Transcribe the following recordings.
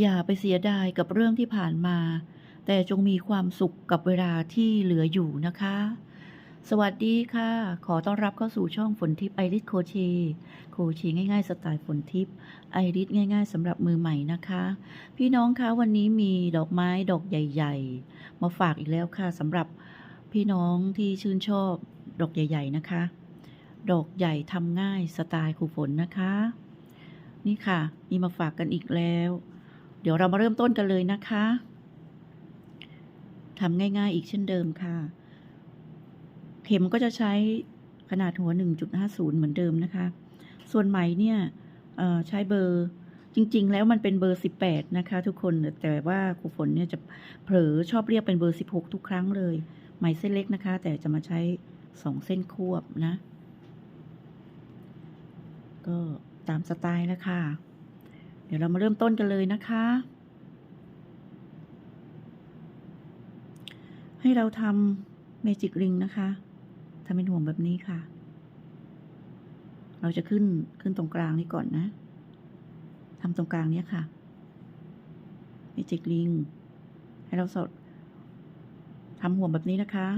อย่าไปเสียดายกับเรื่องที่ผ่านมา แต่จงมีความสุขกับเวลาที่เหลืออยู่นะคะ สวัสดีค่ะ ขอต้อนรับเข้าสู่ช่องฝนทิพย์ไอริสโคเชโคเชง่ายๆ สไตล์ฝนทิพย์ไอริสง่าย ๆสำหรับมือใหม่นะคะ พี่น้องคะวันนี้มีดอกไม้ดอกใหญ่ ๆ มาฝากอีกแล้วค่ะสำหรับพี่น้องที่ชื่นชอบดอกใหญ่ ๆ นะคะ ดอกใหญ่ทำง่ายสไตล์ครูฝนนะคะ นี่ค่ะ มีมาฝากกันอีกแล้ว เดี๋ยวเรามาเริ่มต้นกันเลยนะคะทำง่ายๆอีกเช่นเดิมค่ะ เข็มก็จะใช้ขนาดหัว 1.50 เหมือนเดิมนะคะ ส่วนไหมเนี่ยใช้เบอร์จริง ๆ แล้วมันเป็นเบอร์ 18 นะคะ ทุกคนแต่ว่าครูฝนเนี่ยจะเผลอชอบเรียกเป็นเบอร์ 16 ทุกครั้งเลย ไหมเส้นเล็กนะคะ แต่จะมาใช้ 2 เส้นควบนะ ก็ตามสไตล์แล้วค่ะ เดี๋ยวเรามาเริ่มต้นกันเลยนะคะ ให้เราทำเมจิกริงนะคะทำเป็นห่วงแบบนี้ค่ะ เราจะขึ้นขึ้นตรงกลางนี้ก่อนนะทำตรงกลางเนี้ยค่ะเมจิกริง ให้เราสดทำห่วงแบบนี้นะคะ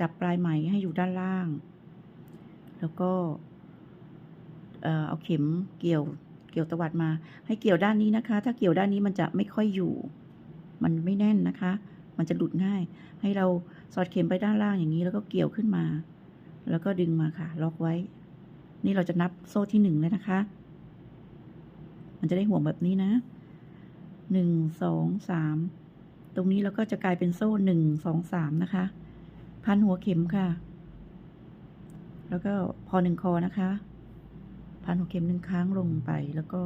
จับปลายไหมให้อยู่ด้านล่าง แล้วก็เอ่อเอาเข็มเกี่ยว เกี่ยวตวัดมา ให้เกี่ยวด้านนี้นะคะ ถ้าเกี่ยวด้านนี้มันจะไม่ค่อยอยู่ มันไม่แน่นนะคะ มันจะหลุดง่าย ให้เราสอดเข็มไปด้านล่างอย่างนี้แล้วก็เกี่ยวขึ้นมา แล้วก็ดึงมาค่ะ ล็อกไว้ นี่เราจะนับโซ่ที่หนึ่งเลยนะคะ มันจะได้ห่วงแบบนี้นะหนึ่งสองสามตรงนี้เราก็จะกลายเป็นโซ่หนึ่งสองสามนะคะ พันหัวเข็มค่ะ แล้วก็พอหนึ่งคอนะคะ พันหัวเข็มหนึ่งครั้งลงไปแล้วก็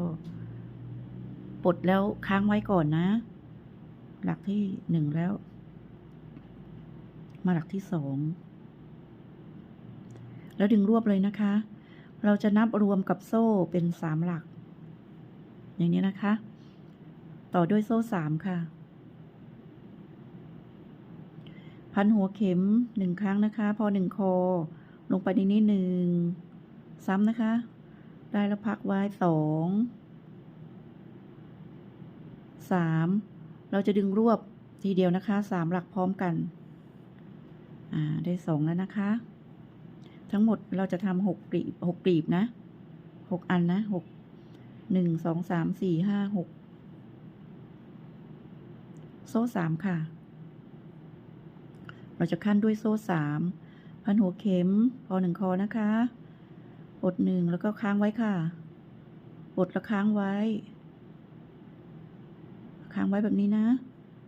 ปลดแล้วค้างไว้ก่อนนะ หลักที่หนึ่งแล้ว มาหลักที่สองแล้วดึงรวบเลยนะคะ เราจะนับรวมกับโซ่เป็นสามหลัก อย่างนี้นะคะ ต่อด้วยโซ่สามค่ะ พันหัวเข็มหนึ่งครั้งนะคะ พอหนึ่งคอ ลงไปในนี้หนึ่งซ้ำนะคะ ได้แล้วพักไว้สองสามเราจะดึงรวบทีเดียวนะคะสามหลักพร้อมกัน อ่า ได้สองแล้วนะคะ ทั้งหมดเราจะทำหกกลีบหกกลีบนะหกอันนะหกหนึ่งสองสามสี่ห้าหกโซ่สามค่ะ เราจะขั้นด้วยโซ่สามพันหัวเข็ม พอหนึ่งคอนะคะ ปลดหนึ่งแล้วก็ค้างไว้ค่ะปลดแล้วค้างไว้ ค้างไว้แบบนี้นะ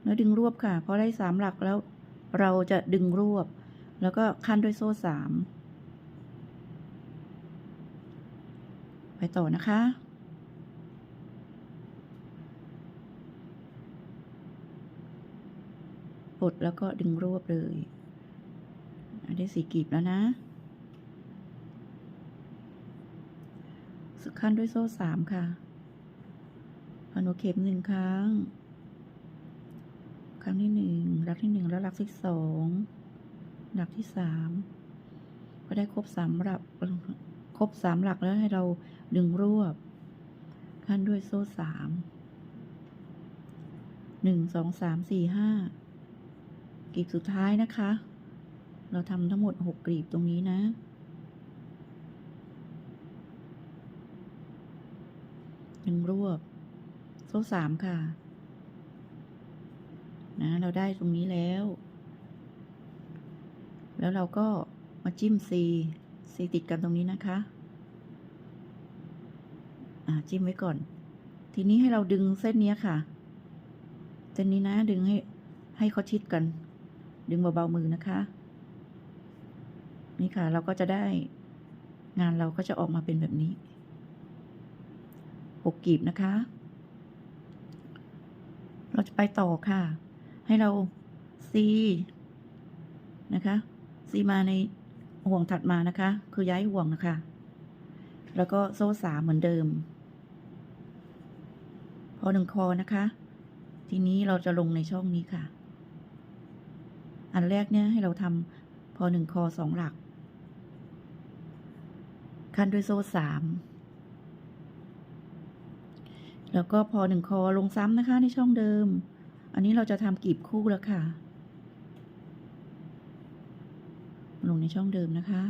แล้วดึงรวบค่ะ พอได้สามหลักแล้ว เราจะดึงรวบ แล้วก็ขั้นด้วยโซ่สามไปต่อนะคะปลดแล้วก็ดึงรวบเลย ได้สี่กลีบแล้วนะสึก ขั้นด้วยโซ่สามค่ะพันหัวเข็มหนึ่งครั้ง ครั้งที่หนึ่งหลักที่หนึ่งแล้วหลักที่สองหลักที่สามก็ได้ครบสามหลักครบสามหลักแล้วให้เราดึงรวบ ขั้นด้วยโซ่สามหนึ่งสองสามสี่ห้ากลีบสุดท้ายนะคะ เราทำทั้งหมดหกกลีบตรงนี้นะ ดึงรวบ โซ่สามค่ะ นะ เราได้ตรงนี้แล้ว แล้วเราก็มาจิ้ม C C ติดกันตรงนี้นะคะ อ่า จิ้มไว้ก่อน ทีนี้ให้เราดึงเส้นนี้ค่ะ เส้นนี้นะ ดึงให้ ให้เขาชิดกัน ดึงเบาๆมือนะคะ นี่ค่ะ เราก็จะได้งานเราก็จะออกมาเป็นแบบนี้ หกกีบนะคะ เราจะไปต่อค่ะ ให้เราซีนะคะซีมาในห่วงถัดมานะคะ คือย้ายห่วงนะคะ แล้วก็โซ่สามเหมือนเดิม พอหนึ่งคอนะคะ ทีนี้เราจะลงในช่องนี้ค่ะ อันแรกเนี่ยให้เราทำพอหนึ่งคอสองหลัก ขั้นด้วยโซ่สาม แล้วก็พอหนึ่งคอลงซ้ำนะคะในช่องเดิม อันนี้เราจะทำกลีบคู่แล้วค่ะ ลงในช่องเดิมนะคะ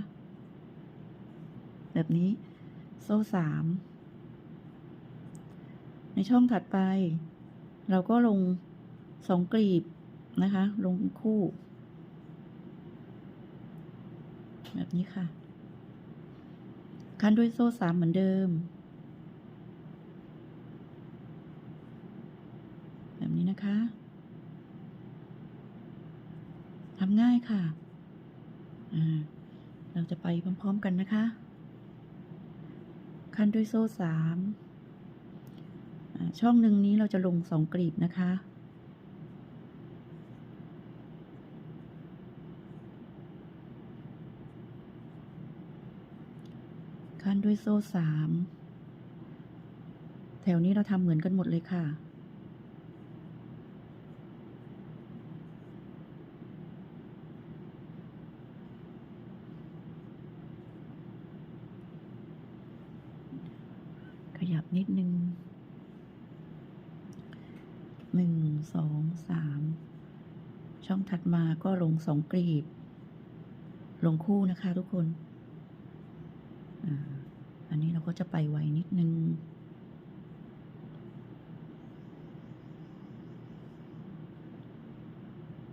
แบบนี้โซ่สามในช่องถัดไป เราก็ลงสองกลีบนะคะ ลงคู่ แบบนี้ค่ะคั้นด้วยโซ่สามเหมือนเดิม แบบ นี้นะคะทำง่ายค่ะ เราจะไปพร้อม ๆ กันนะคะ คั้นด้วยโซ่สามช่องหนึ่งนี้เราจะลงสองกลีบนะคะคั้นด้วยโซ่สาม แถวนี้เราทำเหมือนกันหมดเลยค่ะ ขยับ นิดนึงหนึ่งสองสามช่องถัดมาก็ลงสองกลีบ ลงคู่นะคะทุกคนออันนี้เราก็จะไปไวนิดนึง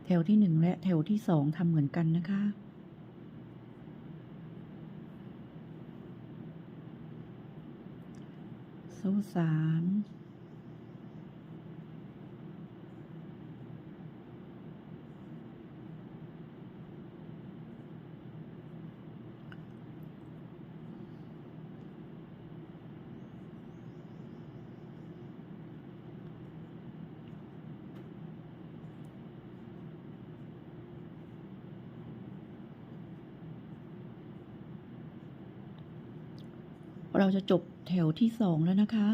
แถวที่หนึ่งและแถวที่สองทำเหมือนกันนะคะ โซ่สาน เราจะจบแถวที่สองแล้วนะคะ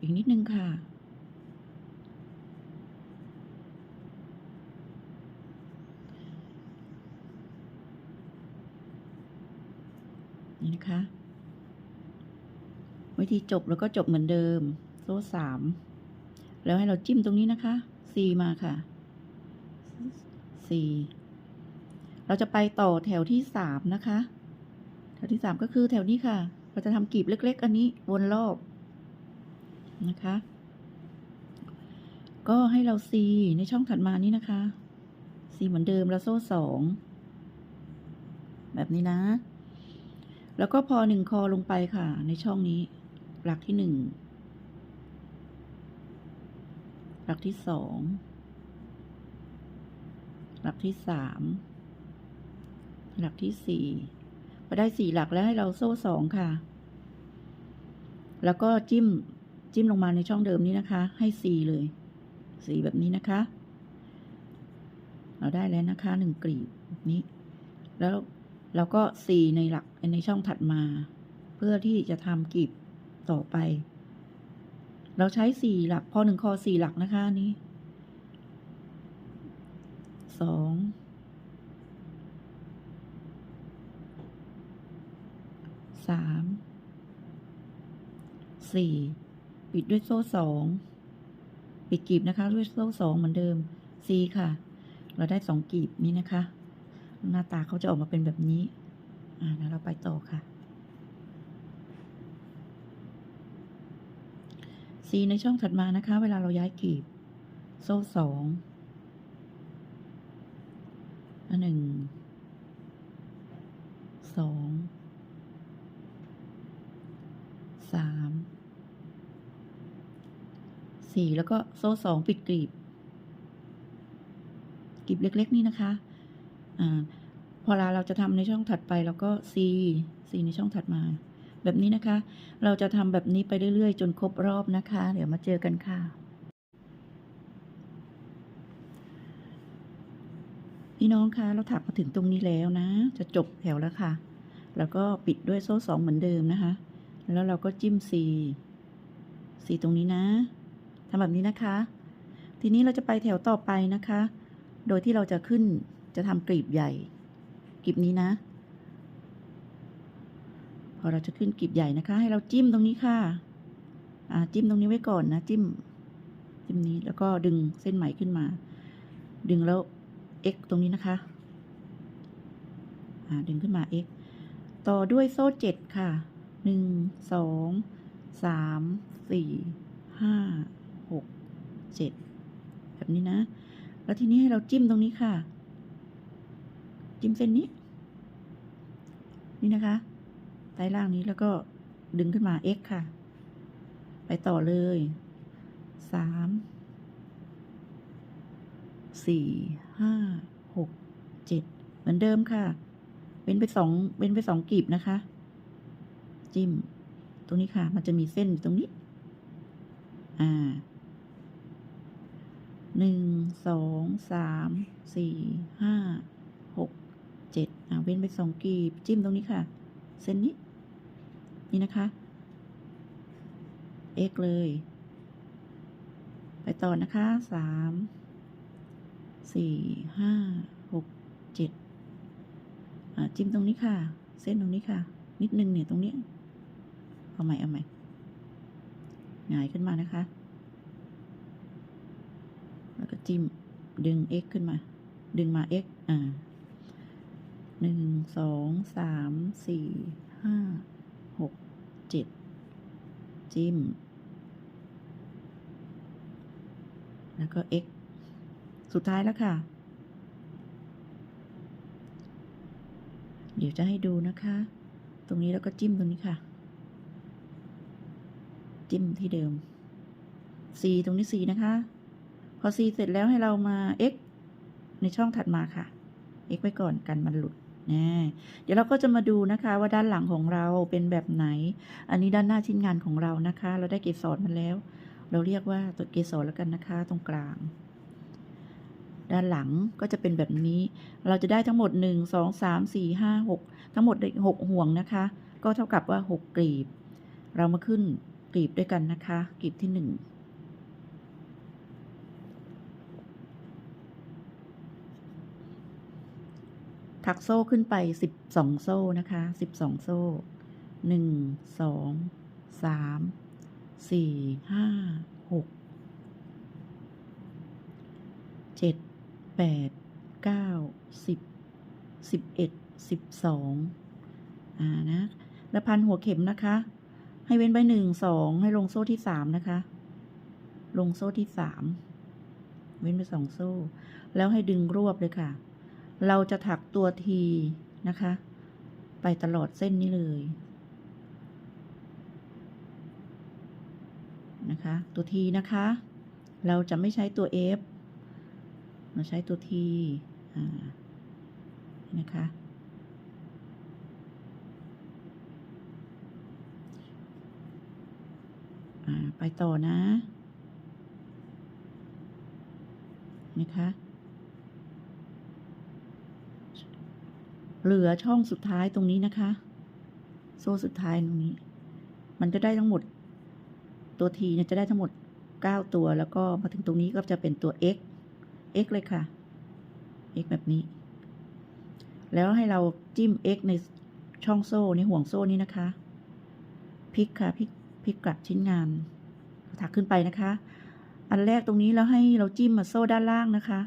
อีกนิดนึงค่ะ นี่นะคะ วิธีจบแล้วก็จบเหมือนเดิม โซ่สาม แล้วให้เราจิ้มตรงนี้นะคะ C มาค่ะ C เราจะไปต่อแถวที่สามนะคะ แถวที่สามก็คือแถวนี้ค่ะ เราจะทำกลีบเล็ก ๆ อันนี้วนรอบนะคะ ก็ให้เราซีในช่องถัดมานี้นะคะซีเหมือนเดิมแล้วโซ่สองแบบนี้นะ แล้วก็พอหนึ่งคอลงไปค่ะ ในช่องนี้ หลักที่หนึ่งหลักที่สองหลักที่สาม หลักที่สี่พอได้สี่หลักแล้วให้เราโซ่สองค่ะ แล้วก็จิ้มจิ้มลงมาในช่องเดิมนี้นะคะ ให้สี่เลยสีแบบนี้นะคะ เราได้แล้วนะคะหนึ่งกลีบแบบนี้ แล้วเราก็สี่ในหลักในช่องถัดมา เพื่อที่จะทำกลีบต่อไป เราใช้สี่หลัก พอหนึ่งคอสี่หลักนะคะนี้สอง สามสี่ปิดด้วยโซ่สองปิดกลีบนะคะด้วยโซ่สองเหมือนเดิม C ค่ะ เราได้สองกลีบนี้นะคะ หน้าตาเขาจะออกมาเป็นแบบนี้ อ่าแล้วเราไปต่อค่ะ C ในช่องถัดมานะคะ เวลาเราย้ายกลีบ โซ่สองอันหนึ่งสอง สาม สี่แล้วก็โซ่สองปิดกลีบกลีบเล็ก ๆ นี่นะคะ อ่า พอเวลาเราจะทำในช่องถัดไปเราก็ C C ในช่องถัดมา แบบนี้นะคะ เราจะทำแบบนี้ไปเรื่อย ๆ จนครบรอบนะคะ เดี๋ยวมาเจอกันค่ะ พี่น้องคะเราถักมาถึงตรงนี้แล้วนะ จะจบแถวแล้วค่ะ แล้วก็ปิดด้วยโซ่สองเหมือนเดิมนะคะ แล้วเราก็จิ้ม C C ตรงนี้นะ ทำแบบนี้นะคะ ทีนี้เราจะไปแถวต่อไปนะคะ โดยที่เราจะขึ้นจะทำกลีบใหญ่กลีบนี้นะ พอเราจะขึ้นกลีบใหญ่นะคะ ให้เราจิ้มตรงนี้ค่ะอ่าจิ้มตรงนี้ไว้ก่อนนะ จิ้ม จิ้มนี้แล้วก็ดึงเส้นไหมขึ้นมา ดึงแล้ว x ตรงนี้นะคะอ่าดึงขึ้นมา x ต่อด้วยโซ่เจ็ดค่ะหนึ่งสองสามสี่ห้า เจ็ดแบบนี้นะ แล้วทีนี้ให้เราจิ้มตรงนี้ค่ะ จิ้มเส้นนี้ นี่นะคะใต้ล่างนี้แล้วก็ดึงขึ้นมา x ค่ะ ไปต่อเลยสามสี่ห้าหกเจ็ดเหมือนเดิมค่ะเว้นไปสองเว้นไปสองกลีบนะคะ จิ้ม ตรงนี้ค่ะ มันจะมีเส้นอยู่ตรงนี้ อ่า หนึ่งสองสามสี่ห้าหกเจ็ดอ่าเว้นไปสองกลีบ จิ้มตรงนี้ค่ะ เส้นนี้ นี่นะคะ x เลย ไปต่อนะคะสามสี่ห้าหกเจ็ดอ่าจิ้มตรงนี้ค่ะ เส้นตรงนี้ค่ะ นิดนึงเนี่ยตรงนี้ เอาใหม่เอาใหม่หงายขึ้นมานะคะ จิ้ม ดึง x ขึ้นมา ดึงมา x อ่าหนึ่งสองสามสี่ห้าหกเจ็ดจิ้ม แล้วก็ x สุดท้ายแล้วค่ะ เดี๋ยวจะให้ดูนะคะ ตรงนี้แล้วก็จิ้มตรงนี้ค่ะ จิ้มที่เดิม c ตรงนี้ c นะคะ อ c เสร็จแล้วให้เรามา x ในช่องถัดมาค่ะ x ไว้ก่อนกันมันหลุดนะเดี๋ยวเราก็จะมาดูนะคะว่าด้านหลังของเราเป็นแบบไหน อันนี้ด้านหน้าชิ้นงานของเรานะคะ เราได้เกสรมันแล้ว เราเรียกว่าตัวเกสรแล้วกันนะคะ ตรงกลาง ด้านหลังก็จะเป็นแบบนี้ เราจะได้ทั้งหมด 1 2 3 4 5 6 ทั้งหมด 6 ห่วงนะคะ ก็เท่ากับว่า 6กลีบ เรามาขึ้นกลีบด้วยกันนะคะ กลีบที่ 1 ถักโซ่ขึ้นไปสิบสองโซ่นะคะสิบสองโซ่หนึ่งสองสามสี่ห้าหกเจ็ดแปดเก้าสิบสิบเอ็ดสิบสองอ่านะแล้วพันหัวเข็มนะคะ ให้เว้นไปหนึ่งสองให้ลงโซ่ที่สามนะคะ ลงโซ่ที่สามเว้นไปสองโซ่ แล้วให้ดึงรวบเลยค่ะ เราจะถักตัวทีนะคะ ไปตลอดเส้นนี้เลยนะคะ ตัวทีนะคะ เราจะไม่ใช้ตัว F เราใช้ตัวทีนะคะ ไปต่อนะ นะคะ เหลือช่องสุดท้ายตรงนี้นะคะ โซ่สุดท้ายตรงนี้ มันจะได้ทั้งหมด ตัวทีเนี่ยจะได้ทั้งหมด 9 ตัวแล้วก็มาถึงตรงนี้ก็จะเป็นตัว x x เลยค่ะ x แบบนี้ แล้วให้เราจิ้ม x ในช่องโซ่ในห่วงโซ่นี้นะคะพลิกค่ะพลิกพลิกกลับชิ้นงานถักขึ้นไปนะคะ อันแรกตรงนี้แล้วให้เราจิ้มมาโซ่ด้านล่างนะคะ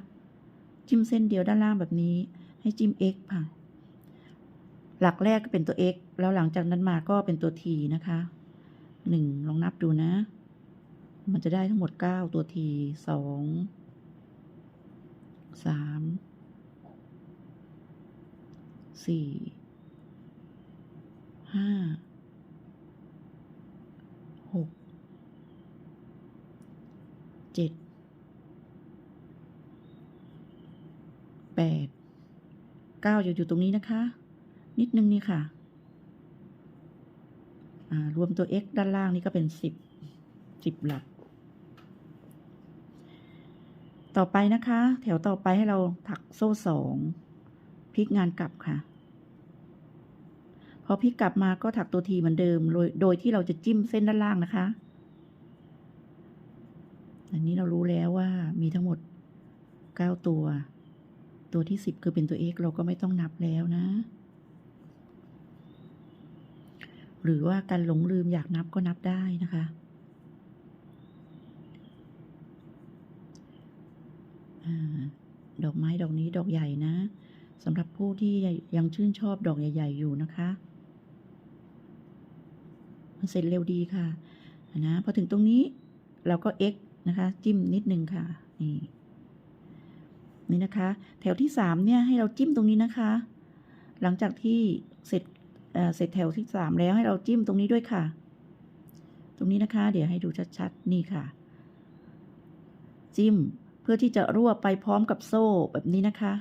จิ้มเส้นเดียวด้านล่างแบบนี้ ให้จิ้ม x ค่ะ หลักแรกก็เป็นตัว x แล้วหลังจากนั้นมาก็เป็นตัว t นะคะหนึ่งลองนับดูนะ มันจะได้ทั้งหมดเก้าตัว t สองสามสี่ห้าหกเจ็ดแปดเก้าอยู่อยู่ตรงนี้นะคะ นิดนึงนี่ค่ะ รวมตัว x ด้านล่างนี่ก็เป็นสิบสิบหลัก ต่อไปนะคะ แถวต่อไปให้เราถักโซ่สองพลิกงานกลับค่ะ พอพลิกกลับมาก็ถักตัวทีเหมือนเดิม โดยโดยที่เราจะจิ้มเส้นด้านล่างนะคะ อันนี้เรารู้แล้วว่ามีทั้งหมดเก้าตัว ตัวที่สิบคือเป็นตัว x เราก็ไม่ต้องนับแล้วนะ หรือว่าการหลงลืมอยากนับก็นับได้นะคะอดอกไม้ดอกนี้ดอกใหญ่นะสำหรับผู้ที่ยังชื่นชอบดอกใหญ่ ๆ อยู่นะคะ มันเสร็จเร็วดีค่ะนะพอถึงตรงนี้เราก็ x นะคะ จิ้มนิดนึงค่ะ นี่ นี่นะคะ แถวที่สามเนี่ย ให้เราจิ้มตรงนี้นะคะ หลังจากที่เสร็จ เเสร็จแถวที่สามแล้วให้เราจิ้มตรงนี้ด้วยค่ะ ตรงนี้นะคะ เดี๋ยวให้ดูชัดๆ นี่ค่ะ จิ้มเพื่อที่จะรั่วไปพร้อมกับโซ่แบบนี้นะคะ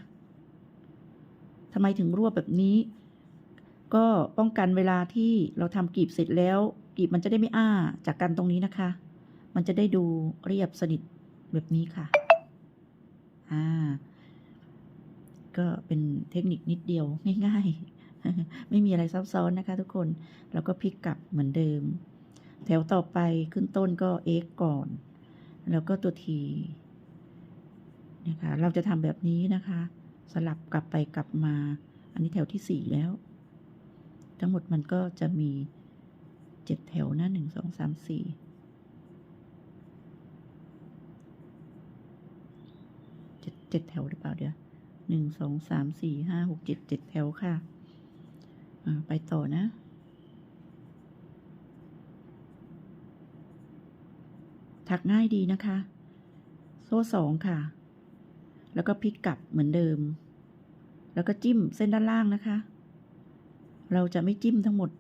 ทำไมถึงรั่วแบบนี้ ก็ป้องกันเวลาที่เราทำกลีบเสร็จแล้วกลีบมันจะได้ไม่อ้าจากกันตรงนี้นะคะ มันจะได้ดูเรียบสนิทแบบนี้ค่ะ อ่า ก็เป็นเทคนิคนิดเดียวง่าย ๆ ไม่มีอะไรซับซ้อนนะคะ ทุกคนแล้วก็พลิกกลับเหมือนเดิม แถวต่อไปขึ้นต้นก็ x ก่อน แล้วก็ตัว t นะคะเราจะทำแบบนี้นะคะ สลับกลับไปกลับมา อันนี้แถวที่สี่แล้ว ทั้งหมดมันก็จะมีเจ็ดแถวนะหนึ่งสองสามสี่เจ็ดเจ็ดแถวหรือเปล่าเดี๋ยวหนึ่งสองสามสี่ห้าหกเจ็ดเจ็ดแถวค่ะ ไปต่อนะ ถักง่ายดีนะคะ โซ่สองค่ะ แล้วก็พลิกกลับเหมือนเดิม แล้วก็จิ้มเส้นด้านล่างนะคะ เราจะไม่จิ้มทั้งหมด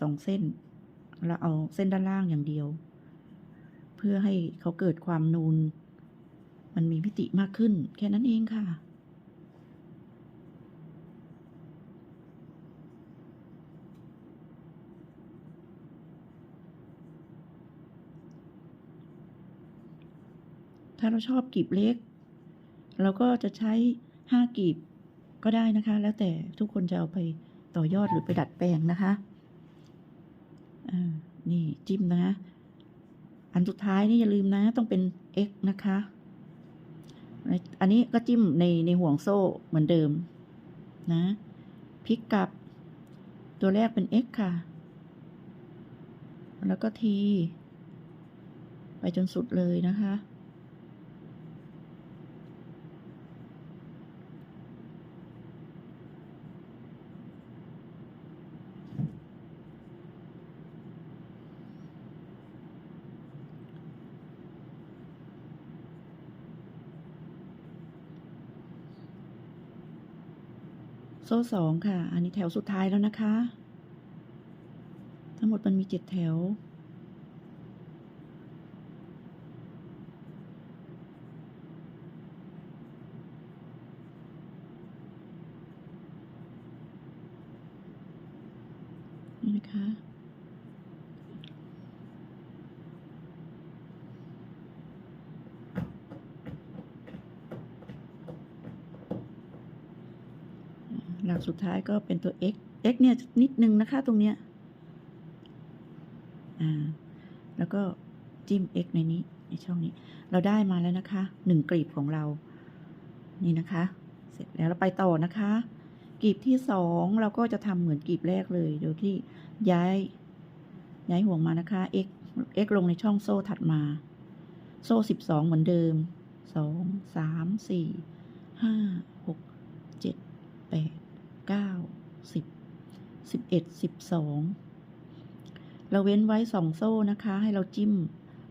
สองเส้น เราเอาเส้นด้านล่างอย่างเดียว เพื่อให้เขาเกิดความนูน มันมีพิติมากขึ้น แค่นั้นเองค่ะ ถ้า เราชอบกลีบเล็ก เราก็จะใช้ห้ากลีบก็ได้นะคะ แล้วแต่ทุกคนจะเอาไปต่อยอดหรือไปดัดแปลงนะคะอ่านี่จิ้มนะคะอันสุดท้ายนี่อย่าลืมนะ ต้องเป็น x นะคะ อันนี้ก็จิ้มในในห่วงโซ่เหมือนเดิมนะพลิกกลับ ตัวแรกเป็น x ค่ะ แล้วก็ t ไปจนสุดเลยนะคะ โซ่สองค่ะ อันนี้แถวสุดท้ายแล้วนะคะ ทั้งหมดมันมีเจ็ดแถว นี่นะคะ หลัก สุดท้ายก็เป็นตัว x x เนี่ยนิดนึงนะคะตรงเนี้ยอ่าแล้วก็จิ้ม x ในนี้ในช่องนี้ เราได้มาแล้วนะคะหนึ่งกลีบของเรา นี่นะคะ เสร็จแล้วเราไปต่อนะคะ กลีบที่สองเราก็จะทำเหมือนกลีบแรกเลยโดยที่ย้ายย้ายห่วงมานะคะ x x ลงในช่องโซ่ถัดมา โซ่สิบสองเหมือนเดิมสองสามสี่ห้าหกเจ็ดแปด เก้าสิบสิบเอ็ดสิบสองเราเว้นไว้สองโซ่นะคะ ให้เราจิ้ม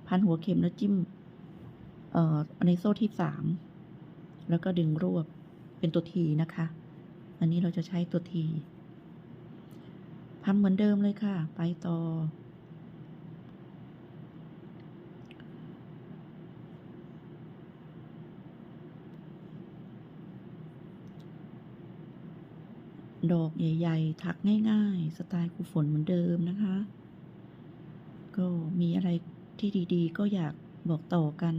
พันหัวเข็มแล้วจิ้ม เอ่อในโซ่ที่สามแล้วก็ดึงรวบเป็นตัวทีนะคะ อันนี้เราจะใช้ตัวทีทำเหมือนเดิมเลยค่ะ ไปต่อ ดอกใหญ่ ๆ ถักง่าย ๆ สไตล์ครูฝนเหมือนเดิมนะคะ ก็มีอะไรที่ดีๆ ก็อยากบอกต่อกัน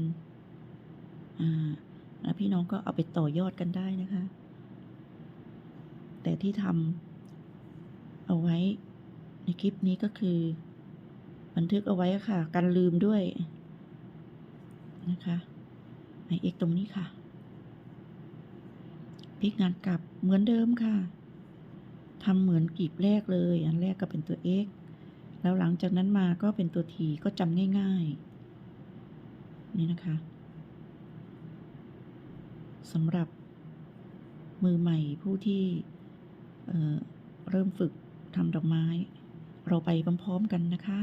อ่าแล้วพี่น้องก็เอาไปต่อยอดกันได้นะคะ แต่ที่ทำเอาไว้ในคลิปนี้ก็คือ บันทึกเอาไว้ค่ะกันลืมด้วยนะคะในเอกตรงนี้ค่ะพลิกงานกลับเหมือนเดิมค่ะ ทำเหมือนกลีบแรกเลย อันแรกก็เป็นตัว x แล้วหลังจากนั้นมาก็เป็นตัวทีก็จำง่ายๆ นี่นะคะสำหรับมือใหม่ผู้ที่เเริ่มฝึกทำดอกไม้ เราไปพร้อมๆกันนะคะ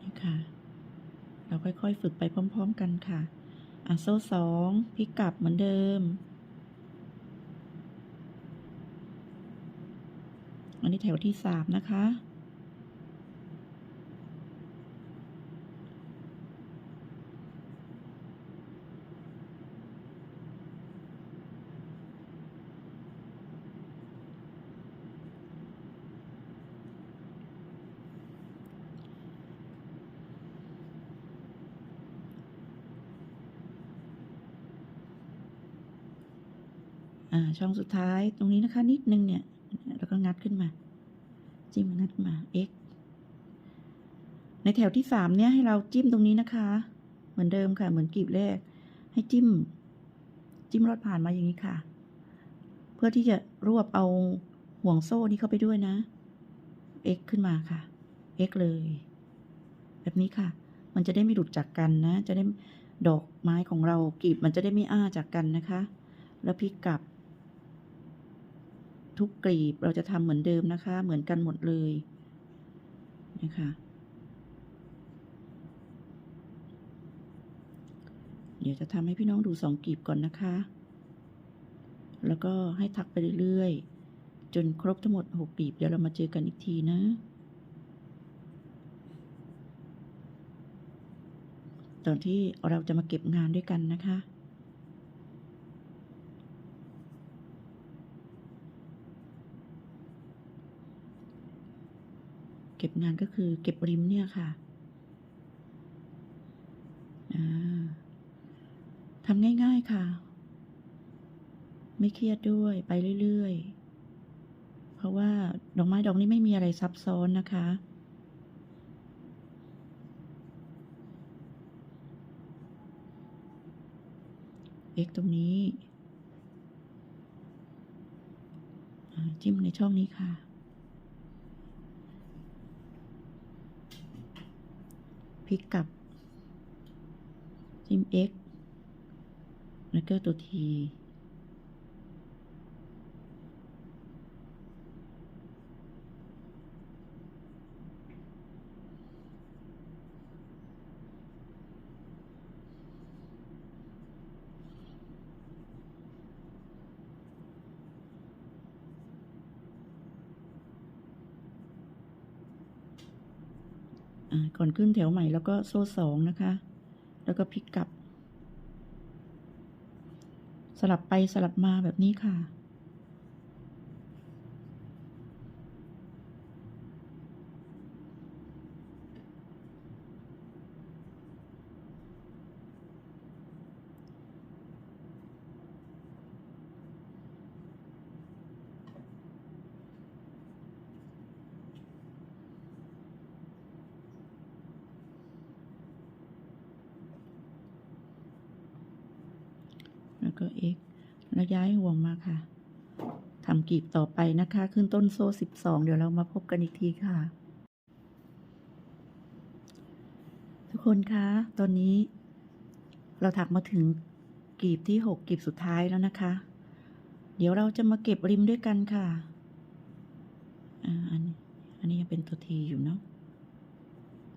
นี่ค่ะ เราค่อยๆ ฝึกไปพร้อม ๆ กันค่ะ อะโซ่สองพลิกกลับเหมือนเดิม อันนี้แถวที่สามนะคะ อ่าช่องสุดท้ายตรงนี้นะคะ นิดนึงเนี่ยแล้วก็งัดขึ้นมา จิ้มงัดมา x ในแถวที่สามเนี่ยให้เราจิ้มตรงนี้นะคะ เหมือนเดิมค่ะ เหมือนกลีบแรก ให้จิ้ม จิ้มลอดผ่านมาอย่างนี้ค่ะ เพื่อที่จะรวบเอาห่วงโซ่นี้เข้าไปด้วยนะ x ขึ้นมาค่ะ x เลย แบบนี้ค่ะ มันจะได้ไม่หลุดจากกันนะ จะได้ดอกไม้ของเรากลีบมันจะได้ไม่อ้าจากกันนะคะ แล้วพลิกกลับ ทุกกลีบเราจะทำเหมือนเดิมนะคะ เหมือนกันหมดเลยนะคะเดี๋ยวจะทำให้พี่น้องดูสองกลีบก่อนนะคะ แล้วก็ให้ทักไปเรื่อยๆ จนครบทั้งหมดหกกลีบ เดี๋ยวเรามาเจอกันอีกทีนะ ตอนที่เราจะมาเก็บงานด้วยกันนะคะ เก็ บงานก็คือเก็บริมเนี่ยค่ะอ่าทำง่าย ๆค่ะ ไม่เครียดด้วยไปเรื่อยๆ เพราะว่าดอกไม้ดอกนี้ไม่มีอะไรซับซ้อนนะคะ x ตรงนี้ จิ้มในช่องนี้ค่ะ พ ลิกกลับจิ้ม x แล้วก็ตัว t ก่อนขึ้นแถวใหม่แล้วก็โซ่สองนะคะ แล้วก็พลิกกลับ สลับไปสลับมาแบบนี้ค่ะ แล้วก็ x แล้วย้ายห่วงมาค่ะทำกลีบต่อไปนะคะ ขึ้นต้นโซ่สิบสองเดี๋ยวเรามาพบกันอีกทีค่ะ ทุกคนคะ ตอนนี้ เราถักมาถึงกลีบที่หกกลีบสุดท้ายแล้วนะคะ เดี๋ยวเราจะมาเก็บริมด้วยกันค่ะอ่าอันนี้อันนี้ยังเป็นตัวทีอยู่เนาะ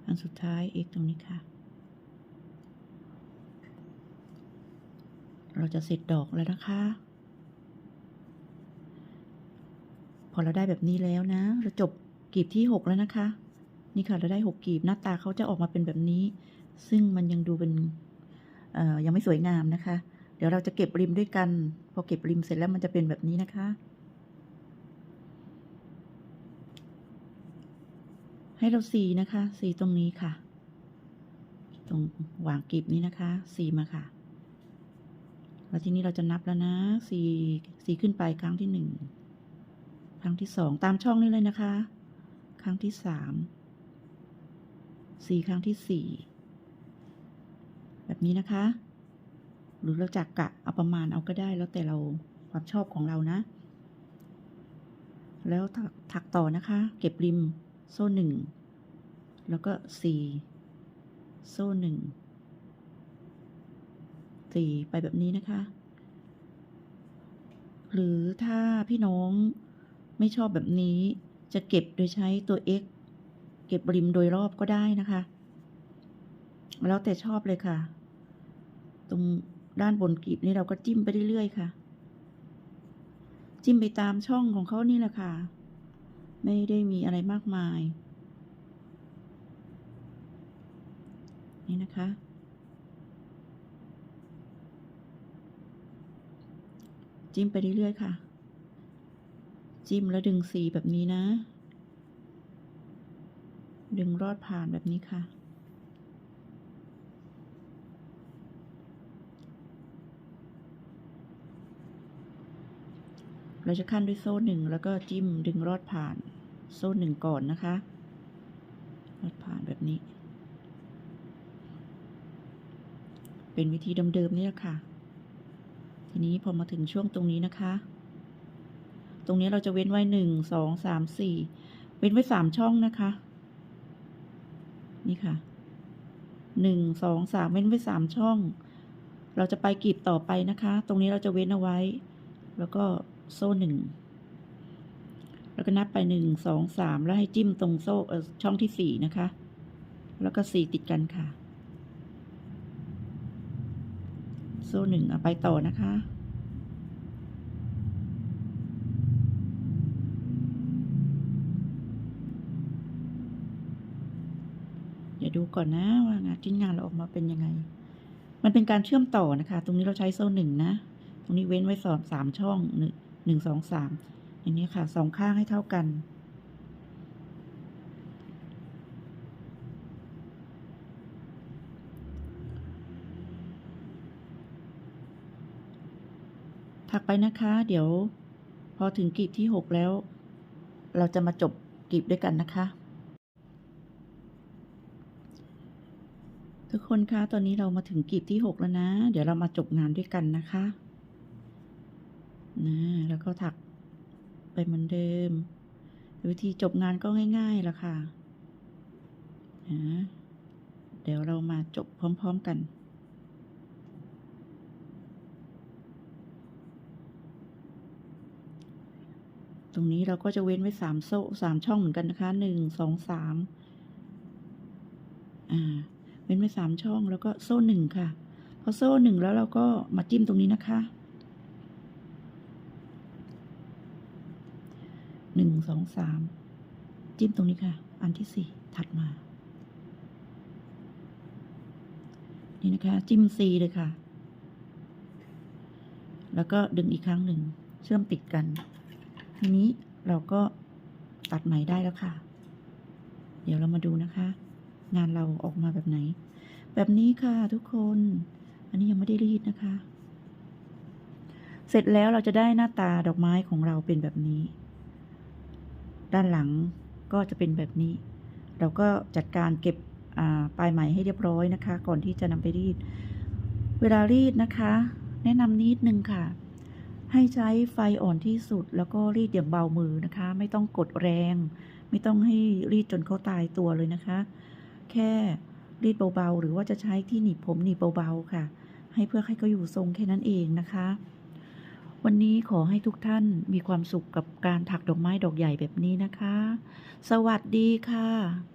อันสุดท้าย x ตรงนี้ค่ะ เราจะเสร็จดอกแล้วนะคะ พอเราได้แบบนี้แล้วนะ เราจบกลีบที่หกแล้วนะคะ นี่ค่ะเราได้หกกลีบหน้าตาเขาจะออกมาเป็นแบบนี้ ซึ่งมันยังดูเป็นยังไม่สวยงามนะคะ เดี๋ยวเราจะเก็บริมด้วยกัน พอเก็บริมเสร็จแล้วมันจะเป็นแบบนี้นะคะ ให้เราสีนะคะสีตรงนี้ค่ะ ตรงหว่างกลีบนี้นะคะสีมาค่ะ แล้วทีนี้เราจะนับแล้วนะสี่สี่ขึ้นไปครั้งที่หนึ่งครั้งที่สองตามช่องนี้เลยนะคะ ครั้งที่สามสี่ครั้งที่สี่แบบนี้นะคะ หรือเราจะกะเอาประมาณเอาก็ได้แล้วแต่เราความชอบของเรานะ แล้วถถักต่อนะคะ เก็บริมโซ่หนึ่งแล้วก็สี่โซ่หนึ่ง สี่ไปแบบนี้นะคะ หรือถ้าพี่น้องไม่ชอบแบบนี้จะเก็บโดยใช้ตัว x เก็บริมโดยรอบก็ได้นะคะ แล้วแต่ชอบเลยค่ะ ตรงด้านบนกลีบนี่เราก็จิ้มไปเรื่อยๆค่ะ จิ้มไปตามช่องของเขานี่แหละค่ะ ไม่ได้มีอะไรมากมาย นี่นะคะ จิ้มไปเรื่อยๆค่ะ จิ้มแล้วดึงสีแบบนี้นะ ดึงรอดผ่านแบบนี้ค่ะ เราจะขั้นด้วยโซ่หนึ่งแล้วก็จิ้มดึงรอดผ่านโซ่หนึ่งก่อนนะคะ รอดผ่านแบบนี้ เป็นวิธีเดิมๆนี่แหละค่ะ ทีนี้พอมาถึงช่วงตรงนี้นะคะ ตรงนี้เราจะเว้นไว้หนึ่งสองสามสี่เว้นไว้สามช่องนะคะ นี่ค่ะหนึ่งสองสามเว้นไว้สามช่อง เราจะไปกรีบต่อไปนะคะ ตรงนี้เราจะเว้นเอาไว้ แล้วก็โซ่หนึ่งแล้วก็นับไปหนึ่งสองสามแล้วให้จิ้มตรงโซ่ช่องที่สี่นะคะ แล้วก็สี่ติดกันค่ะ โซ่หนึ่งไปต่อนะคะเดี๋ยวดูก่อนนะว่างานชิ้นงานเราออกมาเป็นยังไง มันเป็นการเชื่อมต่อนะคะ ตรงนี้เราใช้โซ่หนึ่งนะ ตรงนี้เว้นไว้สองสามช่องหนึ่งหนึ่งสองสามอย่างนี้ค่ะสองข้างให้เท่ากัน ถักไปนะคะ เดี๋ยวพอถึงกลีบที่หกแล้ว เราจะมาจบกลีบด้วยกันนะคะ ทุกคนคะตอนนี้เรามาถึงกลีบที่หกแล้วนะ เดี๋ยวเรามาจบงานด้วยกันนะคะนะแล้วก็ถักไปเหมือนเดิม วิธีจบงานก็ง่ายๆละค่ะนะเดี๋ยวเรามาจบพร้อม ๆกัน ตรงนี้เราก็จะเว้นไว้สามโซ่สามช่องเหมือนกันนะคะหนึ่งสองสามอ่า เว้นไว้สามช่องแล้วก็โซ่หนึ่งค่ะ พอโซ่หนึ่งแล้วเราก็มาจิ้มตรงนี้นะคะหนึ่งสองสามจิ้มตรงนี้ค่ะ อันที่สี่ถัดมา นี่นะคะ จิ้มซีเลยค่ะ แล้วก็ดึงอีกครั้งหนึ่งเชื่อมติดกัน ทีนี้เราก็ตัดไหมได้แล้วค่ะ เดี๋ยวเรามาดูนะคะ งานเราออกมาแบบไหน แบบนี้ค่ะทุกคน อันนี้ยังไม่ได้รีดนะคะ เสร็จแล้วเราจะได้หน้าตาดอกไม้ของเราเป็นแบบนี้ ด้านหลังก็จะเป็นแบบนี้ เราก็จัดการเก็บปลายไหมให้เรียบร้อยนะคะ ก่อนที่จะนำไปรีด เวลารีดนะคะ แนะนำนิดนึงค่ะ ให้ใช้ไฟอ่อนที่สุดแล้วก็รีดอย่างเบามือนะคะ ไม่ต้องกดแรง ไม่ต้องให้รีดจนเขาตายตัวเลยนะคะ แค่รีดเบาๆ หรือว่าจะใช้ที่หนีบผมหนีบเบาๆค่ะ ให้เพื่อให้เขาอยู่ทรงแค่นั้นเองนะคะ วันนี้ขอให้ทุกท่านมีความสุขกับการถักดอกไม้ดอกใหญ่แบบนี้นะคะ สวัสดีค่ะ